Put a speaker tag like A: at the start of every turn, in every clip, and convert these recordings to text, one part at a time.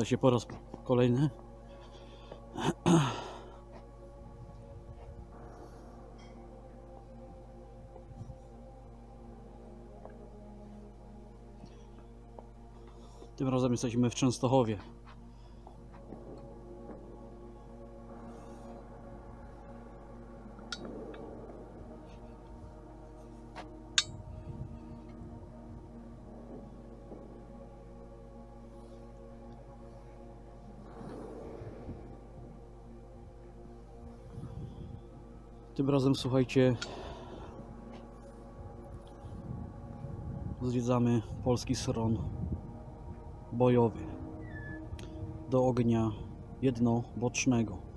A: Widać się po raz kolejny. Tym razem jesteśmy w Częstochowie. Tym razem słuchajcie, zwiedzamy polski schron bojowy do ognia jednobocznego.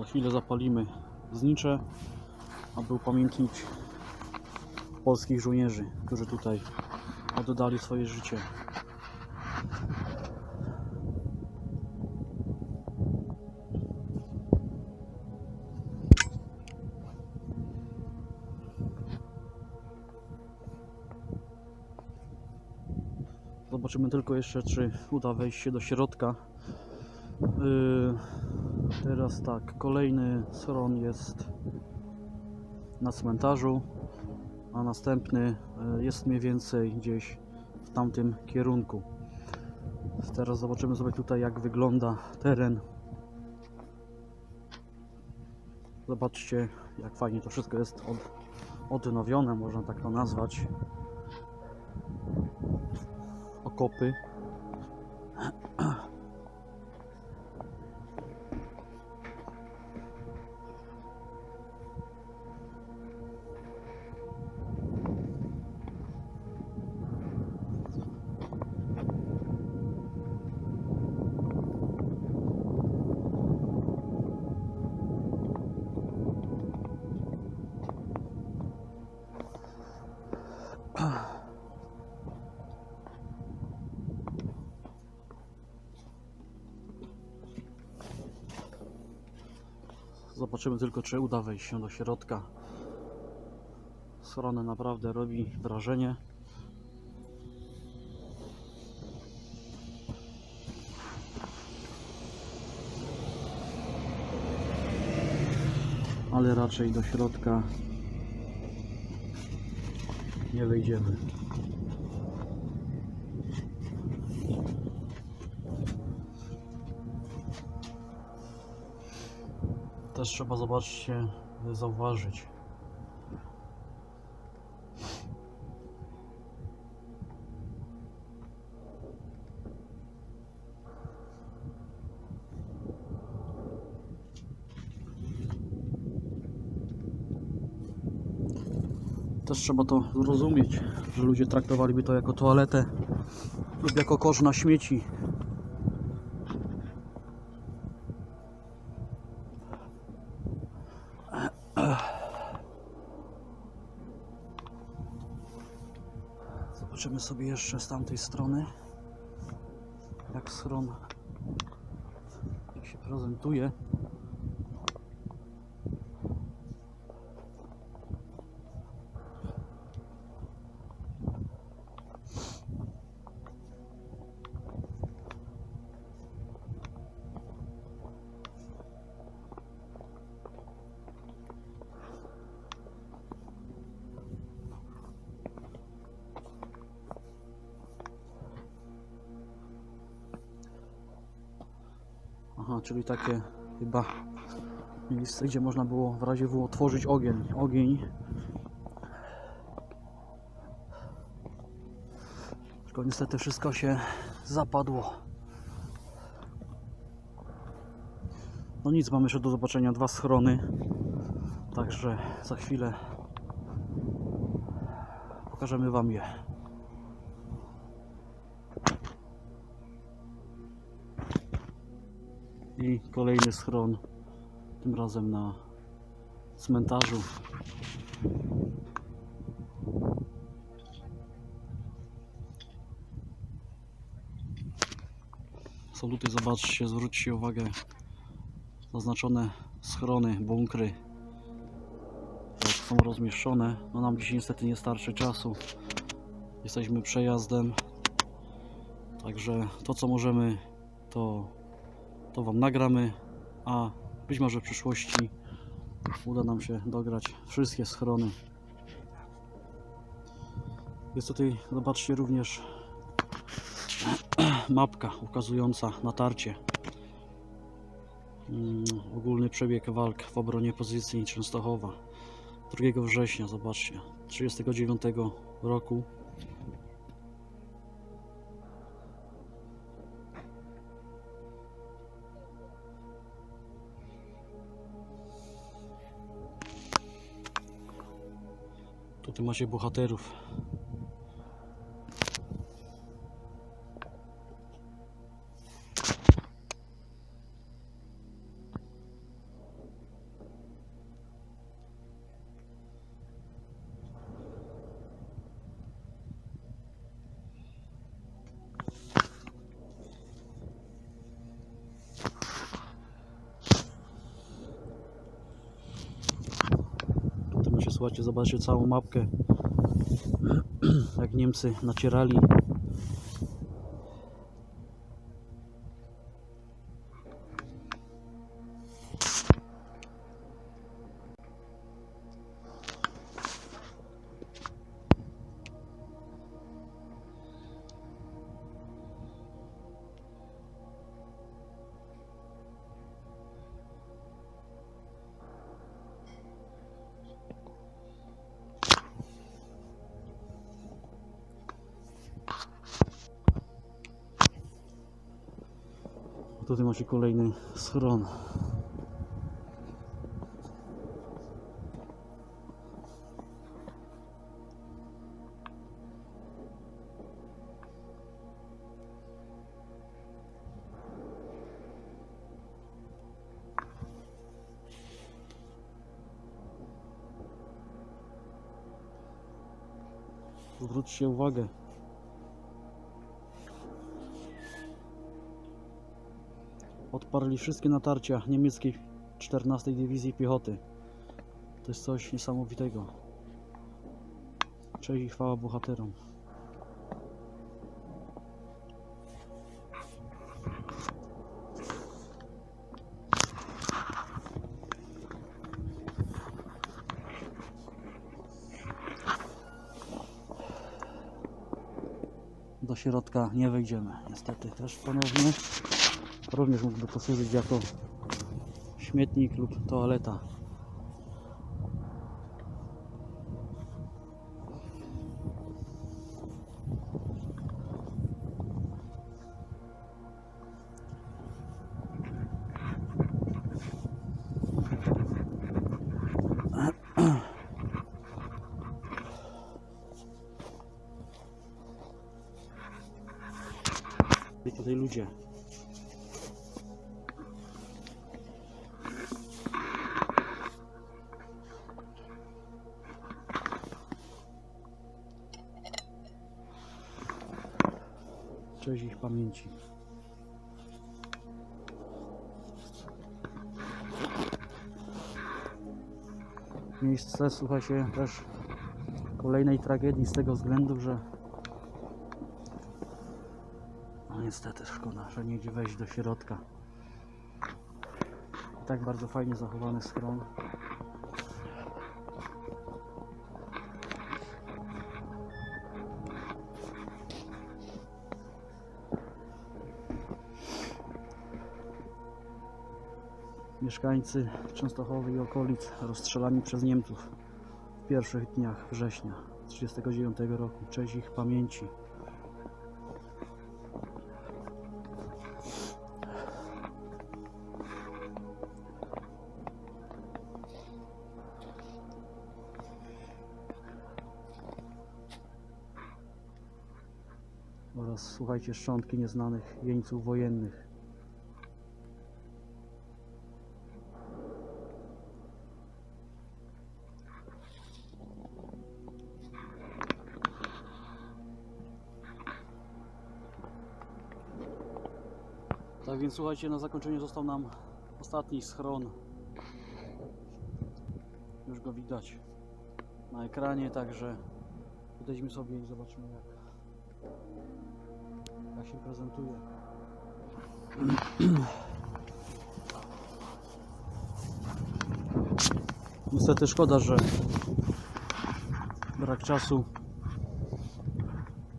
A: Za chwilę zapalimy znicze, aby upamiętnić polskich żołnierzy, którzy tutaj oddali swoje życie. Zobaczymy tylko jeszcze, czy uda wejść się do środka. Yy, teraz tak, kolejny schron jest na cmentarzu, a następny yy, jest mniej więcej gdzieś w tamtym kierunku. Teraz zobaczymy sobie tutaj, jak wygląda teren. Zobaczcie, jak fajnie to wszystko jest od, odnowione, można tak to nazwać. Okopy. Zobaczymy tylko, czy uda wejść się do środka. Schrony naprawdę robi wrażenie. Ale raczej do środka nie wejdziemy. Też trzeba zobaczcie, zauważyć. Też trzeba to zrozumieć, że ludzie traktowaliby to jako toaletę lub jako kosz na śmieci. Sobie jeszcze z tamtej strony, jak schron się prezentuje. Czyli takie chyba miejsce, gdzie można było w razie W otworzyć ogień. Ogień. Tylko niestety wszystko się zapadło. No nic, mamy jeszcze do zobaczenia dwa schrony. Także za chwilę pokażemy Wam je. I kolejny schron, tym razem na cmentarzu. Tutaj, zobaczcie, zwróćcie uwagę, zaznaczone schrony, bunkry, jak są rozmieszczone. No nam dzisiaj niestety nie starczy czasu. Jesteśmy przejazdem, także to co możemy, to, to Wam nagramy, a być może w przyszłości uda nam się dograć wszystkie schrony. Jest tutaj, zobaczcie, również mapka ukazująca natarcie. Mm, ogólny przebieg walk w obronie pozycji Częstochowa 2 września, zobaczcie, 39 roku. Tutaj macie bohaterów. Słuchajcie, zobaczcie całą mapkę. Jak Niemcy nacierali. Tutaj macie kolejny schron. Zwróćcie uwagę, odparli wszystkie natarcia niemieckiej 14 Dywizji Piechoty. To jest coś niesamowitego. Cześć i chwała bohaterom. Do środka nie wejdziemy, niestety też ponownie również mógłby posłużyć jako śmietnik lub toaleta. I tutaj ludzie Cześć ich pamięci. Miejsce, słuchajcie, też kolejnej tragedii z tego względu, że no niestety szkoda, że nie idzie wejść do środka. I tak bardzo fajnie zachowany schron. mieszkańcy Częstochowy i okolic rozstrzelani przez Niemców w pierwszych dniach września 1939 roku. Cześć ich pamięci. Oraz słuchajcie szczątki nieznanych jeńców wojennych. Więc słuchajcie, na zakończenie został nam ostatni schron. Już go widać na ekranie, także podejdźmy sobie i zobaczymy jak, jak się prezentuje. Niestety szkoda, że brak czasu.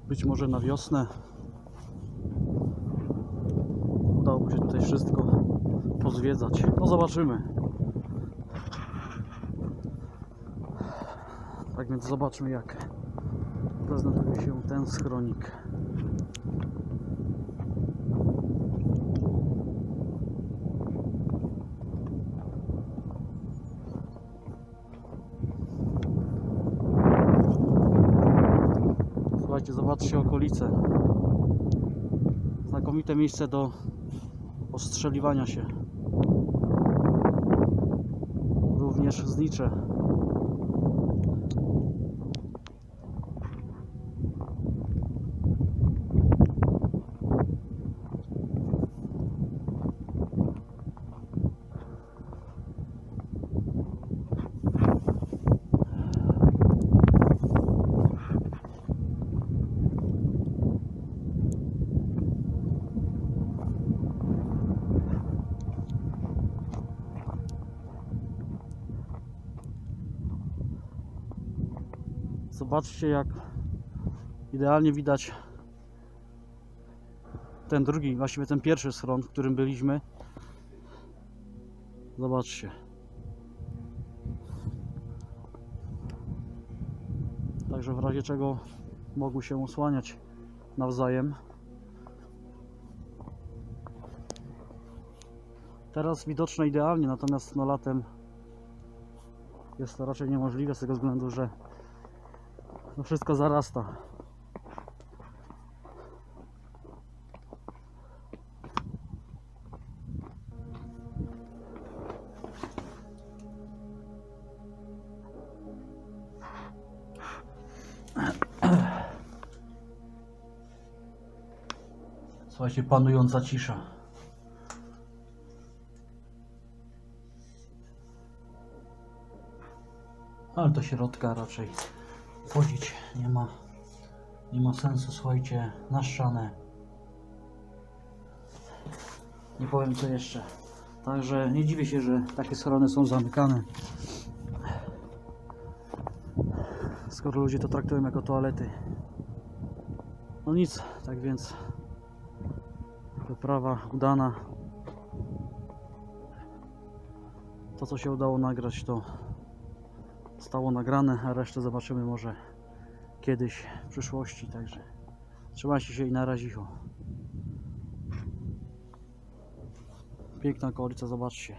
A: Być może na wiosnę udałoby się tutaj wszystko pozwiedzać. No zobaczymy. Tak więc zobaczmy jak prezentuje się ten schronik. Słuchajcie, zobaczcie okolice. Znakomite miejsce do ostrzeliwania się. Również znicze. Zobaczcie jak idealnie widać ten drugi, właściwie ten pierwszy schron, w którym byliśmy. Zobaczcie. Także w razie czego mogły się osłaniać nawzajem. Teraz widoczne idealnie, natomiast no latem jest to raczej niemożliwe z tego względu, że to wszystko zarasta. Słuchajcie, panująca cisza. Ale do środka raczej wchodzić nie ma, nie ma sensu, słuchajcie, na ścianę. Nie powiem co jeszcze. Także nie dziwię się, że takie schrony są zamykane. Skoro ludzie to traktują jako toalety. No nic, tak więc wyprawa udana. To co się udało nagrać to zostało nagrane, a resztę zobaczymy może kiedyś w przyszłości, także trzymajcie się i na razie. Piękna okolica, zobaczcie.